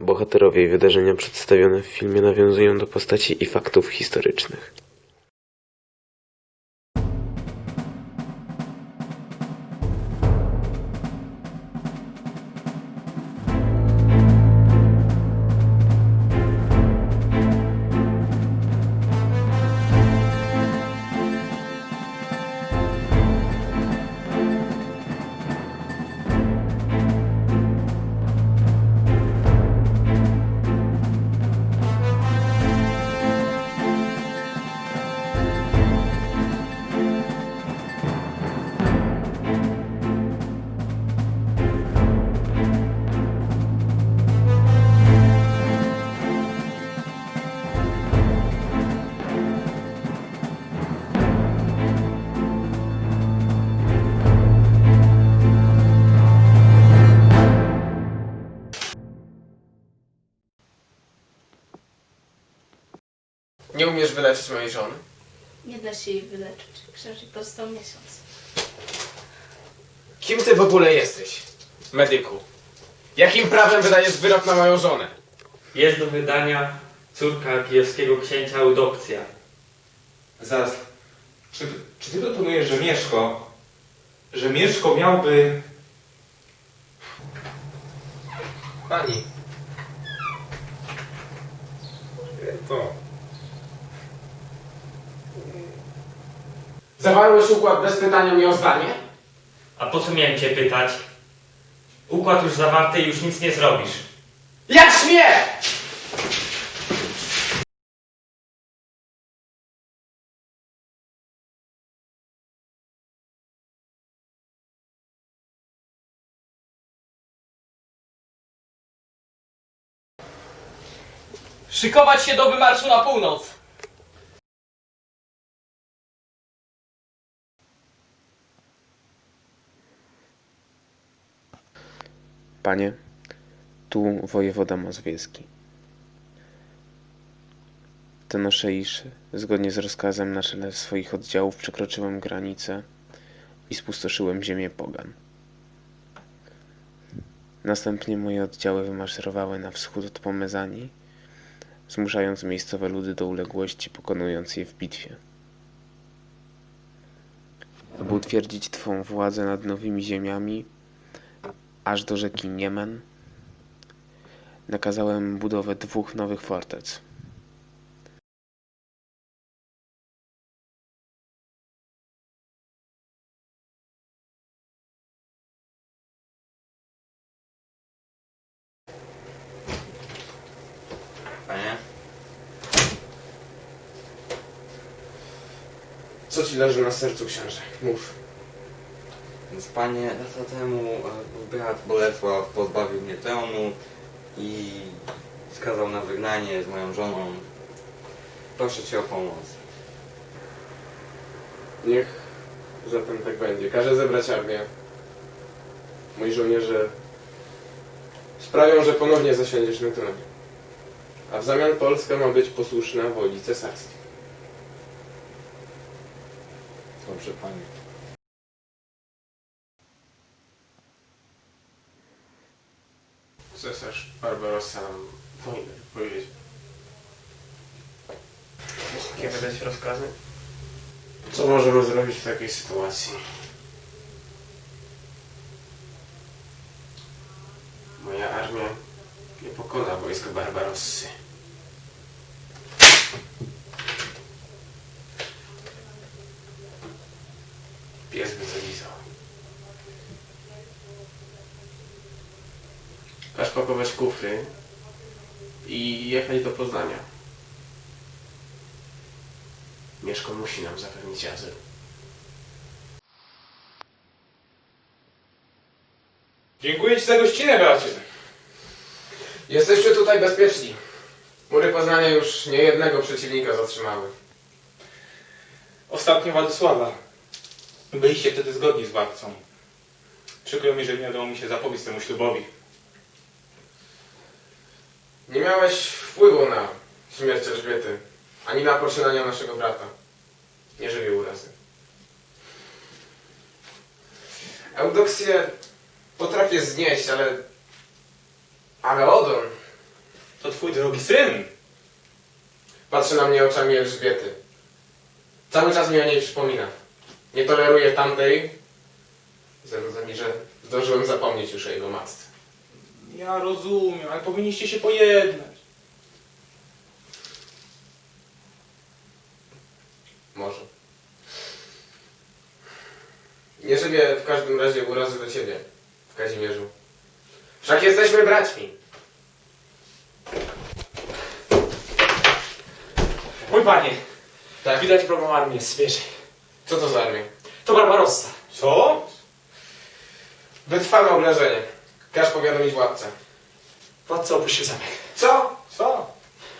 Bohaterowie i wydarzenia przedstawione w filmie nawiązują do postaci i faktów historycznych. Wyleczyć mojej żony? Nie da się jej wyleczyć. Krzyży pozostał miesiąc. Kim ty w ogóle jesteś? Medyku. Jakim prawem wydajesz wyrok na moją żonę? Jest do wydania córka kijowskiego księcia Eudokcja. Zaraz. Czy, czy ty proponujesz, że Mieszko, że Mieszko miałby... Pani. To. Zawarłeś układ bez pytania mnie o zdanie? A po co miałem cię pytać? Układ już zawarty i już nic nie zrobisz. Jak śmie! Szykować się do wymarszu na północ! Panie, tu wojewoda mazowiecki. Donoszę, iż zgodnie z rozkazem na czele swoich oddziałów przekroczyłem granicę i spustoszyłem ziemię pogan. Następnie moje oddziały wymaszerowały na wschód od Pomezani, zmuszając miejscowe ludy do uległości, pokonując je w bitwie. Aby utwierdzić Twą władzę nad nowymi ziemiami, aż do rzeki Niemen, nakazałem budowę dwóch nowych fortec. Panie? Co ci leży na sercu, księże? Mów. Więc panie, lata temu e, brat Bolesław pozbawił mnie tronu i skazał na wygnanie z moją żoną. Proszę cię o pomoc. Niech zatem tak będzie. Każę zebrać armię. Moi żołnierze sprawią, że ponownie zasiądziesz na tronie. A w zamian Polska ma być posłuszna woli cesarskiej. Dobrze, panie. Cesarz Barbarossa nam wojnę powiedzieć. Jakie wydać rozkazy? Co możemy zrobić w takiej sytuacji? Moja armia nie pokona wojska Barbarossy. Pies by to lizał. Każ kufry i jechać do Poznania. Mieszko musi nam zapewnić azyl. Dziękuję ci za gościnę, bracie. Jesteśmy tutaj bezpieczni. Mury Poznania już niejednego przeciwnika zatrzymały. Ostatnio Władysława. Byliście wtedy zgodni z władcą. Przykro mi, że nie udało mi się zapobiec temu ślubowi. Nie miałeś wpływu na śmierć Elżbiety, ani na poczynania naszego brata. Nie żywię urazy. Eudoksję potrafię znieść, ale... Ale Odon... twój drogi syn. Patrzy na mnie oczami Elżbiety. Cały czas mi o niej przypomina. Nie toleruję tamtej. Zarzuca mi, że zdążyłem zapomnieć już o jego matce. Ja rozumiem, ale powinniście się pojednać. Może. Nie żywię w każdym razie urazy do ciebie, w Kazimierzu. Wszak jesteśmy braćmi. Mój panie, Tak? widać wrogą armię z wieży. Co to za armia? To Barbarossa. Co? Wytrwałe obrażenie. Każ powiadomić władcę. Władca opuścił zamek. Co? Co?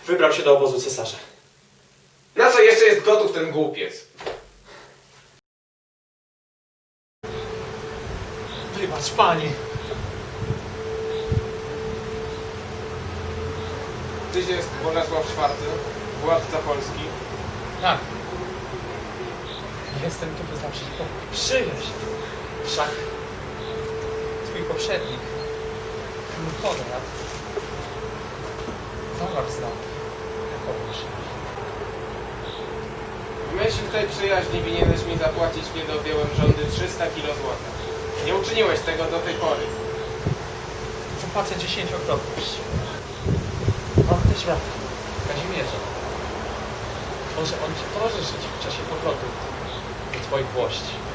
Wybrał się do obozu cesarza. Na co jeszcze jest gotów ten głupiec? Wybacz, panie. Tyś jest Bolesław IV, władca Polski. Tak. Jestem tu, by pokój. Przyjaźń. Wszak twój poprzednik, Konrad, zawarł z nami taką przyjaźń. W myśl tej przyjaźni winieneś mi zapłacić, kiedy objąłem rządy 300 kilo złota. Nie uczyniłeś tego do tej pory. Zapłacę dziesięciokrotność. Mam też brata, Kazimierza. Może on ci towarzyszyć w czasie powrotu do twoich włości.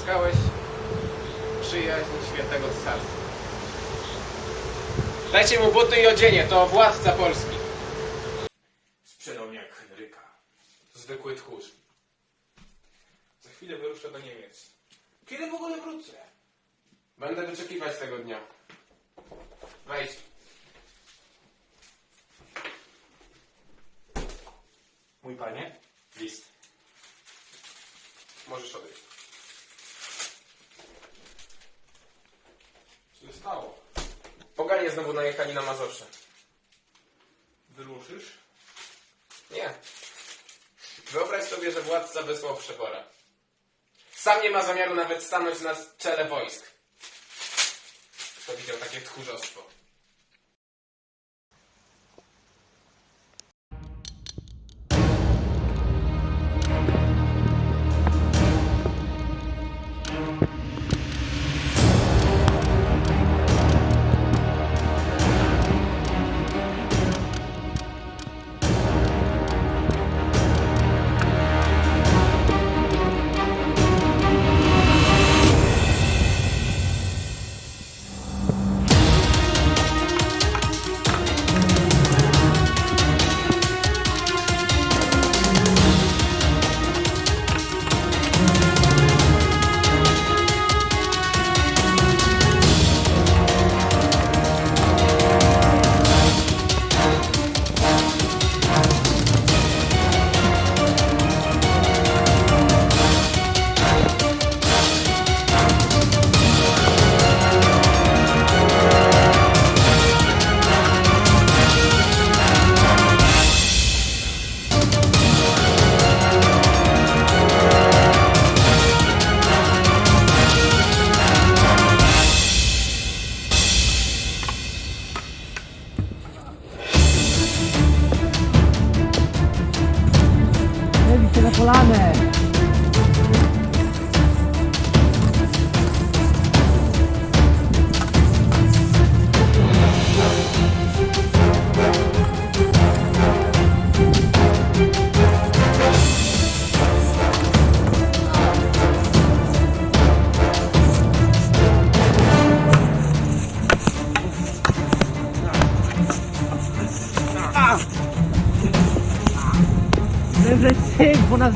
Zyskałeś przyjaźń świętego cesarstwa. Dajcie mu buty i odzienie, to władca Polski. Sprzedał mnie jak Henryka. Zwykły tchórz. Za chwilę wyruszę do Niemiec. Kiedy w ogóle wrócę? Będę wyczekiwać tego dnia. Wejdź. Mój panie, list. Możesz odejść. Co się stało? Poganie znowu najechali na Mazowsze. Wyruszysz? Nie. Wyobraź sobie, że władca wysłał przepora. Sam nie ma zamiaru nawet stanąć na czele wojsk. Kto widział takie tchórzostwo?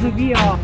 Nas!